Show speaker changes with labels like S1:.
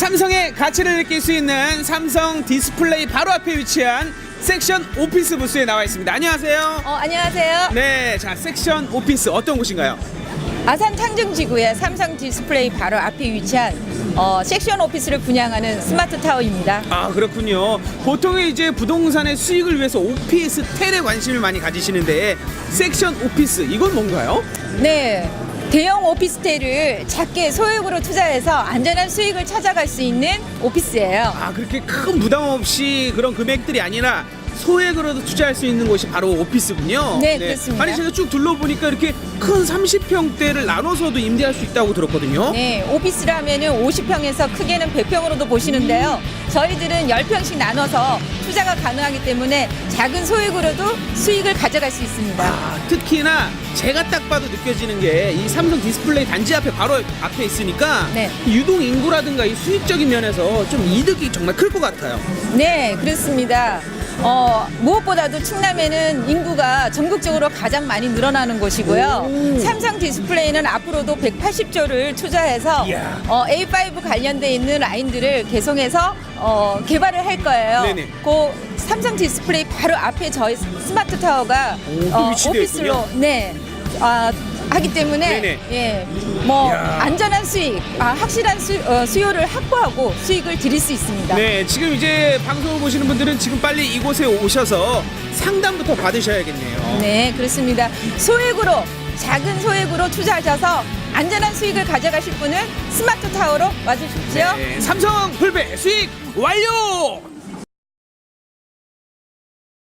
S1: 삼성의 가치를 느낄 수 있는 삼성 디스플레이 바로 앞에 위치한 섹션 오피스 부스에 나와 있습니다. 안녕하세요.
S2: 어, 안녕하세요.
S1: 네, 자 섹션 오피스 어떤 곳인가요?
S2: 아산 창정지구의 삼성 디스플레이 바로 앞에 위치한 어, 섹션 오피스를 분양하는 스마트 타워입니다.
S1: 아 그렇군요. 보통 이제 부동산의 수익을 위해서 오피스 텔에 관심을 많이 가지시는데 섹션 오피스 이건 뭔가요?
S2: 네. 대형 오피스텔을 작게 소액으로 투자해서 안전한 수익을 찾아갈 수 있는 오피스예요.
S1: 아 그렇게 큰 부담 없이 그런 금액들이 아니라 소액으로도 투자할 수 있는 곳이 바로 오피스군요.
S2: 네, 그렇습니다.
S1: 아니 제가 쭉 둘러보니까 이렇게 큰 30평대를 나눠서도 임대할 수 있다고 들었거든요.
S2: 네, 오피스라면은 50평에서 크게는 100평으로도 보시는데요. 저희들은 10평씩 나눠서 투자가 가능하기 때문에 작은 소액으로도 수익을 가져갈 수 있습니다.
S1: 아, 특히나 제가 딱 봐도 느껴지는 게 이 삼성 디스플레이 단지 앞에 바로 앞에 있으니까
S2: 네.
S1: 유동 인구라든가 이 수익적인 면에서 좀 이득이 정말 클 것 같아요.
S2: 네, 그렇습니다. 어, 무엇보다도 충남에는 인구가 전국적으로 가장 많이 늘어나는 곳이고요.
S1: 오.
S2: 삼성 디스플레이는 앞으로도 180조를 투자해서
S1: 이야.
S2: 어, A5 관련돼 있는 라인들을 개송해서 어, 개발을 할 거예요.
S1: 네네.
S2: 그 삼성 디스플레이 바로 앞에 저희 스마트 타워가
S1: 오, 또 위치되어
S2: 오피스로 네. 아, 하기 때문에
S1: 네네.
S2: 예, 뭐. 안전한 수익, 아, 확실한 수, 어, 수요를 확보하고 수익을 드릴 수 있습니다.
S1: 네, 지금 이제 방송을 보시는 분들은 지금 빨리 이곳에 오셔서 상담부터 받으셔야겠네요.
S2: 네, 그렇습니다. 소액으로 작은 소액으로 투자하셔서 안전한 수익을 가져가실 분은 스마트 타워로 와주십시오.
S1: 네, 삼성 풀배 수익 완료!